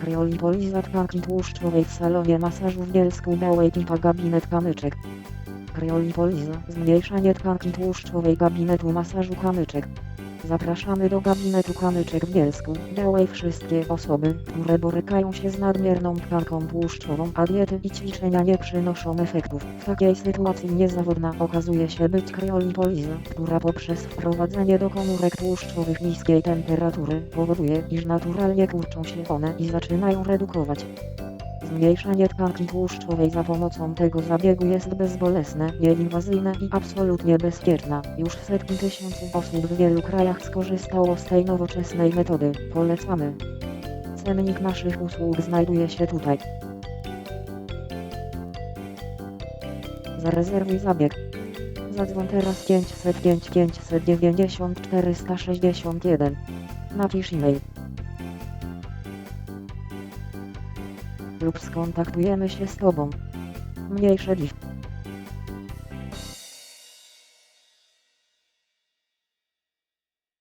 Kryolipoliza tkanki tłuszczowej w salonie masażu w Bielsku Białej Tipa gabinet kamyczek. Kryolipoliza, zmniejszanie tkanki tłuszczowej gabinetu masażu kamyczek. Zapraszamy do gabinetu kamyczek w Bielsku Białej wszystkie osoby, które borykają się z nadmierną tkanką tłuszczową, a diety i ćwiczenia nie przynoszą efektów. W takiej sytuacji niezawodna okazuje się być kryolipoliza, która poprzez wprowadzenie do komórek tłuszczowych niskiej temperatury powoduje, iż naturalnie kurczą się one i zaczynają redukować. Zmniejszanie tkanki tłuszczowej za pomocą tego zabiegu jest bezbolesne, nieinwazyjne i absolutnie bezpieczne. Już setki tysięcy osób w wielu krajach skorzystało z tej nowoczesnej metody. Polecamy. Cennik naszych usług znajduje się tutaj. Zarezerwuj zabieg. Zadzwoń teraz 505 590 461. Napisz e-mail. Lub skontaktujemy się z Tobą. Mniejsze dziś.